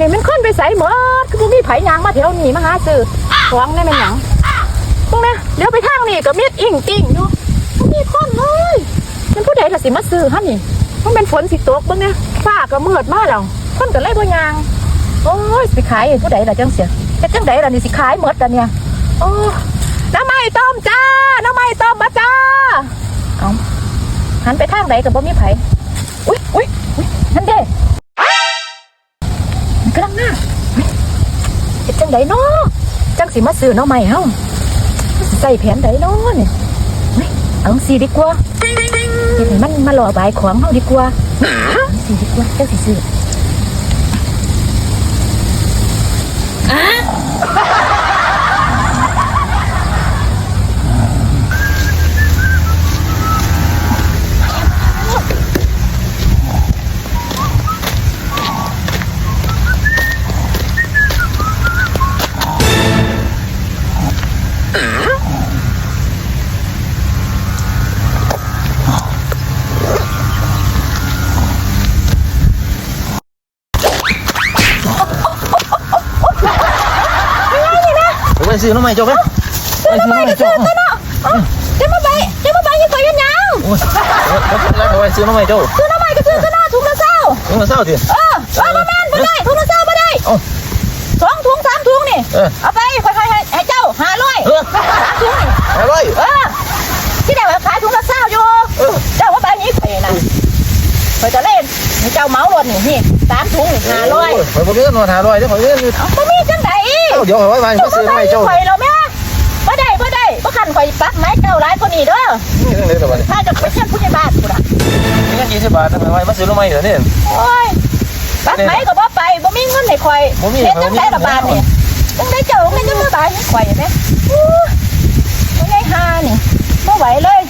นี้มันคนไปใส่หมดคือบ่มีไผยางมาแถวนี้มาหาซื้อของได้แม่นหยังตรงนี้เดี๋ยวไปทางนี้ก็มีดอิ่งติ่งอยู่บ่มีคนเลยเป็นผู้ใดล่ะสิมาซื้อหั่นนี่มันเป็นฝนสิตกเบิ่งเนี่ยฟ้าก็มืดมาแล้วคนก็เลยบ่ยางโอ้ยสิขายให้ผู้ใดล่ะจังเสียเฮ็ดจังใดล่ะนี่สิขายหมดล่ะเนี่ยโอ้น้ำไม้ต้มจ้าน้ำไม้ต้มมาจ้าเอาหันไปทางไหนกับบ่มีไผ ใดเนาะจังสิมาซื้อหน้ำไม้เฮาสิใส่แผนใดเนาะเนี่ยเฮ้ยเอาสิดีกว่าเฮ็ดให้มันมาหล่อบายของเฮาดีกว่าเอาสิดีกว่าจังสิซื้อ ไปซื้อน้ำใหม่จบไหมไปซื้อน้ำใหม่จบจะมาใบจะมาใบยังไงกันยังโอ้ยแล้วไปซื้อน้ำใหม่จบซื้อน้ำใหม่ก็ซื้อซื้อหน้าถุงละเศร้ามึงมาเศร้าทีเออเออมาแม่นบ่ได้ถุงละเศร้าบ่ได้เอ้าสองถุงสามถุงนี่เออเอาไปค่อยๆให้ให้เจ้าหาร้อยเออสามถุงนี่ไปเลยเออที่ได้ว่าขายถุงละเศร้าอยู่เออเจ้าว่าใบนี้ข่อยนะข่อยจะเล่นให้เจ้าเหมารถนี่นี่สามถุงนี่หาร้อยไปบริเวณนอนหาร้อยเดี๋ยวขอเงินเอาบ่มีจังไดเดี๋ยวขอไว้มาซื้อน้ำใหม่จบข่อยแล้วแม่บ่ได้บ่ได้บ่คันข่อยปักไม้เจ้าหลายคนนี้เด้อนี่เรื่องอะไรตัวนี้ถ้าจะไปเชิญผู้ใหญ่บ้านกูน่ะเงินยี่สิบบาททำไมมาซื้อน้ำใหม่เหรอเนี่ยโอ้ยปักไหมก็บ่ไปบ่มีเงินให้ข่อยบ่มีเฮ็ดจังได๋ละบาทนี่ จังได๋เจ้าไม่จะมาบายให้ข่อยแม่อู้บ่ได้หานี่บ่ไหวเลย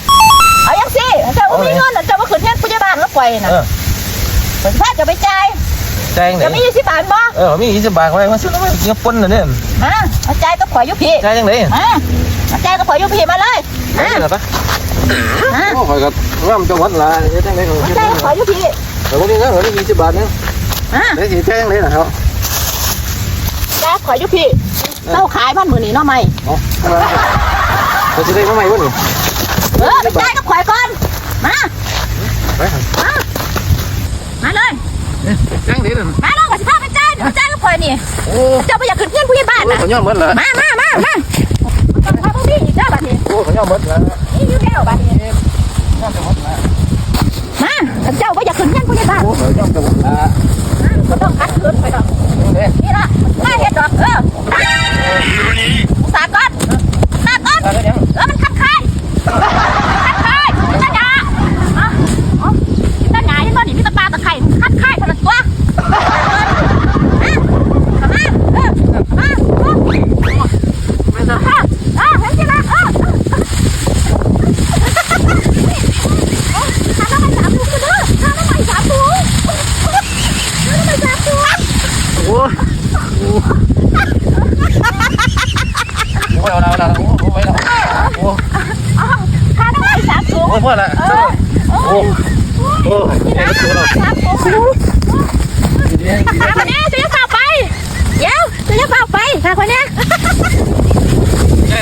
เอาจังซี่เจ้าบ่มีเงินน่ะเจ้าบ่ขึ้นเงินผู้ใหญ่บ้านแล้วข่อยน่ะเออข่อยสิพาเจะไปจ่ายแจงไหนจะมี20บาทบ่เออมียี่สิบบาทไว้มาซื้อน้ำใหม่เงี้ยปนเหรอเนี่ยมาเอาจ่ายกับข่อยอยู่พี่ใช่ยังไงมาเอาจ่ายกับข่อยอยู่พี่มาเลยใช่มาเหรอปะมาโอ้ยกับร่ำจังหวัดละยังไงเอาจ่ายกับข่อยอยู่พี่แต่วันนี้เงินเหลือยี่สิบบาทนึงมาได้กี่แจ้งเลยนะครับจ่ายกั บข่อยอยู่พี่เจ้าขายบ้านมื้อนี้เนาะไหมอ๋อเราจะได้มาใหม่วะนี่เออไปจ่ายกับข่อยก่อน มาไปมามาเลยแจ้งดีเลยมาลองกับสิพาไปจ่ายเดี๋ยวจ่ายกับข่อยนี่โอ้เจ้าไปอยากขึ้นเงินผู้ใหญ่บ้านโอ้นะขอย่อมดละมามามามาต้องพาพวกพี่อีกเด้อบัดนี้โอ้ขอย่อมดละนี่อยู่แล้วบัดนี้ย่อมจังหวัดละมาถ้าเจ้าไปอยากขึ้นเงินผู้ใหญ่บ้านโอ้ขอย่อมจังหวัดละ พ่อละโอ้โอ้เห็นตัวเราพาคนนี้จะพาไปเดี๋ยวจะพาไปพาคนนี้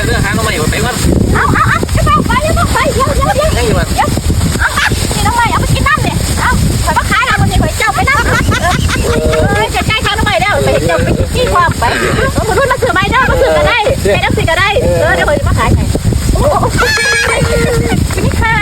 เรื่องหางน้องใหม่ไปก่อนเอาเอาเอาจะพาไปจะพาไปเดี๋ยวเดี๋ยวเดี๋ยวยังอยู่บ้านเอาเอานี่น้องใหม่เอาไปกินน้ำเลยเอาขอมาขายเราคนนี้ขอเจ้าไปน้ำเออจะใกล้ทางน้องใหม่แล้วไปเจ้าไปจี้ความไปคนรุ่นมาซื้อไม้เด้อมาซื้อก็ได้ไปนักซื้อก็ได้เออเดี๋ยวคนมาขายไงโอ้ยนี่ค่ะ